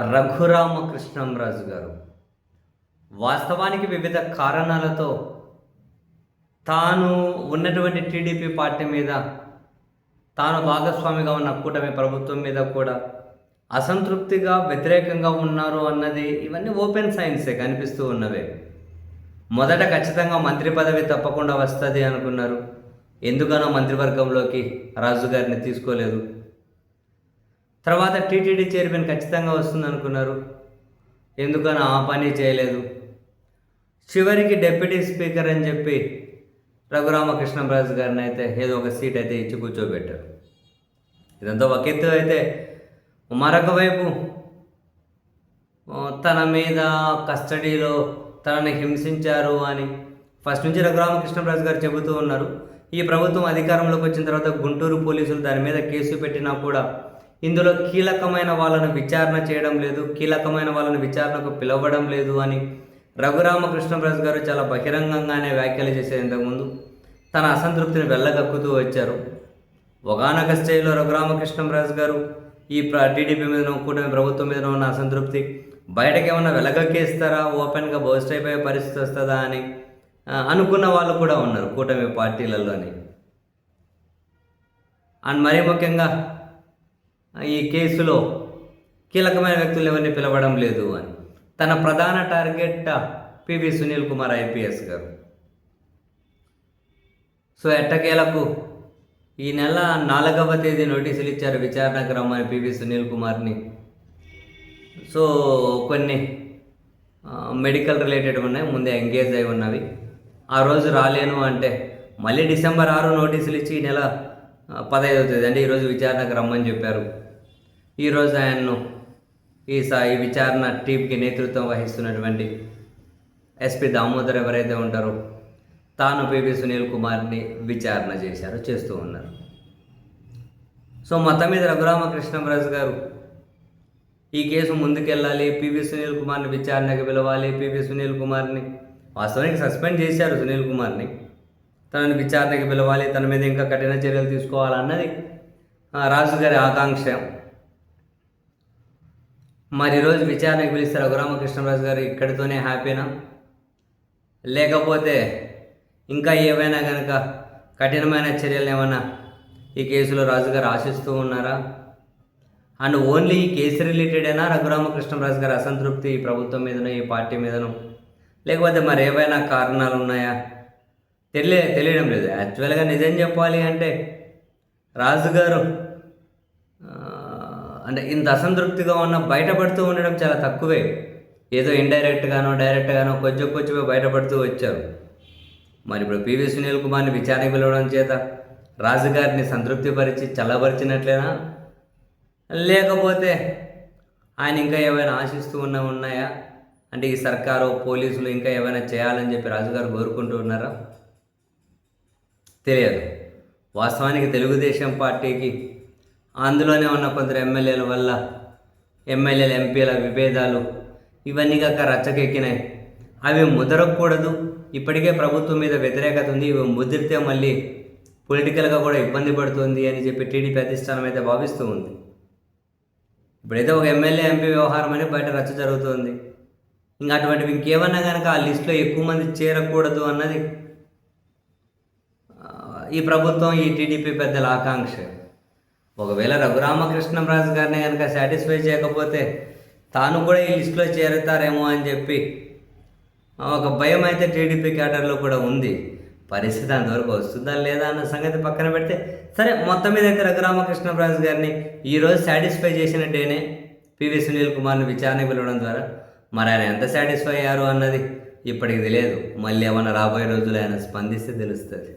రఘురామకృష్ణంరాజు గారు. వాస్తవానికి వివిధ కారణాలతో తాను ఉన్నటువంటి టీడీపీ పార్టీ మీద తాను భాగస్వామిగా ఉన్న కూటమి ప్రభుత్వం మీద కూడా అసంతృప్తిగా వ్యతిరేకంగా ఉన్నారు అన్నది ఇవన్నీ ఓపెన్ సైన్సే కనిపిస్తూ ఉన్నవే. మొదట ఖచ్చితంగా మంత్రి పదవి తప్పకుండా వస్తుంది అనుకున్నారు. ఎందుకనో మంత్రివర్గంలోకి రాజుగారిని తీసుకోలేదు. తర్వాత టీటీడీ చైర్మన్ ఖచ్చితంగా వస్తుంది అనుకున్నారు ఎందుకనో ఆ పని చేయలేదు? చివరికి డిప్యూటీ స్పీకర్ అని చెప్పి రఘురామకృష్ణరాజు గారిని అయితే ఏదో ఒక సీట్ అయితే ఇచ్చి కూర్చోబెట్టారు. ఇదంతా ఒక ఎత్తు అయితే మరొక వైపు తన మీద కస్టడీలో తనని హింసించారు అని ఫస్ట్ నుంచి రఘురామకృష్ణరాజు గారు చెబుతూ ఉన్నారు. ఈ ప్రభుత్వం అధికారంలోకి వచ్చిన తర్వాత గుంటూరు పోలీసులు దాని మీద కేసు పెట్టినా కూడా ఇందులో కీలకమైన వాళ్ళను విచారణ చేయడం లేదు కీలకమైన వాళ్ళని విచారణకు పిలవడం లేదు అని రఘురామకృష్ణరాజు గారు చాలా బహిరంగంగానే వ్యాఖ్యలు చేశారు ఇంతకుముందు. తన అసంతృప్తిని వెళ్ళగక్కుతూ వచ్చారు. ఒకనొక స్టేజ్లో రఘురామకృష్ణరాజు గారు ఈ టీడీపీ మీద కూటమి ప్రభుత్వం మీద ఉన్న అసంతృప్తి బయటకు ఏమన్నా వెలగక్కేస్తారా? ఓపెన్గా బోస్ట్ అయిపోయే పరిస్థితి వస్తుందా అని అనుకున్న వాళ్ళు కూడా ఉన్నారు కూటమి పార్టీలలోని. అండ్ మరీ ముఖ్యంగా ఈ కేసులో కీలకమైన వ్యక్తులు ఎవరిని పిలవడం లేదు అని. తన ప్రధాన target P V Sunil Kumar IPS గారు. సో ఎట్టకేలకు ఈ నెల నాలుగవ తేదీ నోటీసులు ఇచ్చారు విచారణకు రమ్మని పివి సునీల్ కుమార్ని. సో కొన్ని మెడికల్ రిలేటెడ్ ఉన్నాయి ముందే ఎంగేజ్ అయి ఉన్నవి. ఆ రోజు రాలేను అంటే మళ్ళీ డిసెంబర్ ఆరు నోటీసులు ఇచ్చి ఈ నెల పదహైదవ తేదీ అంటే ఈరోజు విచారణకు రమ్మని చెప్పారు. ఈరోజు ఆయన్ను ఈ ఈ విచారణ టీంకి నేతృత్వం వహిస్తున్నటువంటి ఎస్పి దామోదర్ ఎవరైతే ఉంటారో తాను పివి సునీల్ కుమార్ని విచారణ చేశారు చేస్తూ ఉన్నారు. సో మొత్తం మీద రఘురామకృష్ణరాజు గారు ఈ కేసు ముందుకెళ్ళాలి పివి సునీల్ కుమార్ని విచారణకు పిలవాలి పివి సునీల్ కుమార్ని వాస్తవానికి సస్పెండ్ చేశారు సునీల్ కుమార్ని. తనని విచారణకి పిలవాలి తన మీద ఇంకా కఠిన చర్యలు తీసుకోవాలన్నది రాజు గారి ఆకాంక్ష. మరి ఈరోజు విచారణకు పిలిస్తే రఘురామకృష్ణరాజు గారు ఇక్కడితోనే హ్యాపీనా లేకపోతే ఇంకా ఏవైనా కనుక కఠినమైన చర్యలు ఏమైనా ఈ కేసులో రాజుగారు ఆశిస్తూ ఉన్నారా? అండ్ ఓన్లీ ఈ కేసు రిలేటెడేనా రఘురామకృష్ణరాజు గారి అసంతృప్తి ఈ ప్రభుత్వం మీదనో ఈ పార్టీ మీదనో? లేకపోతే మరి ఏవైనా కారణాలు ఉన్నాయా? తెలియ తెలియడం లేదు. యాక్చువల్గా నిజం చెప్పాలి అంటే రాజుగారు అంటే ఇంత అసంతృప్తిగా ఉన్న బయటపడుతూ ఉండడం చాలా తక్కువే. ఏదో ఇండైరెక్ట్గానో డైరెక్ట్గానో కొంచెం కొంచెమే బయటపడుతూ వచ్చారు. మరి ఇప్పుడు పివి సునీల్ కుమార్ని విచారణకు పిలవడం చేత రాజుగారిని సంతృప్తిపరిచి చల్లబరిచినట్లేనా? లేకపోతే ఆయన ఇంకా ఏమైనా ఆశిస్తూ ఉన్న ఉన్నాయా? అంటే ఈ సర్కారు పోలీసులు ఇంకా ఏమైనా చేయాలని చెప్పి రాజుగారు కోరుకుంటూ ఉన్నారా? తెలియదు. వాస్తవానికి తెలుగుదేశం పార్టీకి అందులోనే ఉన్న కొందరు ఎమ్మెల్యేల వల్ల ఎమ్మెల్యేల ఎంపీల విభేదాలు ఇవన్నీ కాక రచ్చకెక్కినాయి. అవి ముదరకూడదు. ఇప్పటికే ప్రభుత్వం మీద వ్యతిరేకత ఉంది. ఇవి ముదిరితే మళ్ళీ పొలిటికల్గా కూడా ఇబ్బంది పడుతుంది అని చెప్పి టీడీపీ అధిష్టానం అయితే భావిస్తూ ఉంది. ఇప్పుడైతే ఒక ఎమ్మెల్యే ఎంపీ వ్యవహారం అని బయట రచ్చ జరుగుతుంది. ఇంకా అటువంటివి ఇంకేమన్నా కనుక ఆ లిస్టులో ఎక్కువ మంది చేరకూడదు అన్నది ఈ ప్రభుత్వం ఈ టీడీపీ పెద్దల ఆకాంక్ష. ఒకవేళ రఘురామకృష్ణరాజు గారిని కనుక సాటిస్ఫై చేయకపోతే తాను కూడా ఈ లిస్టులో చేరుతారేమో అని చెప్పి ఒక భయం అయితే టీడీపీ క్యాడర్లో కూడా ఉంది. పరిస్థితి అంతవరకు వస్తుందా లేదా అన్న సంగతి పక్కన పెడితే సరే మొత్తం మీద అయితే రఘురామకృష్ణరాజు గారిని ఈరోజు సాటిస్ఫై చేసిన డేనే పివి సునీల్ కుమార్ని విచారణకు పిలవడం ద్వారా మరి ఆయన ఎంత సాటిస్ఫై అయ్యారు అన్నది ఇప్పటికి తెలియదు. మళ్ళీ ఏమన్నా రాబోయే రోజులు ఆయన స్పందిస్తే తెలుస్తుంది.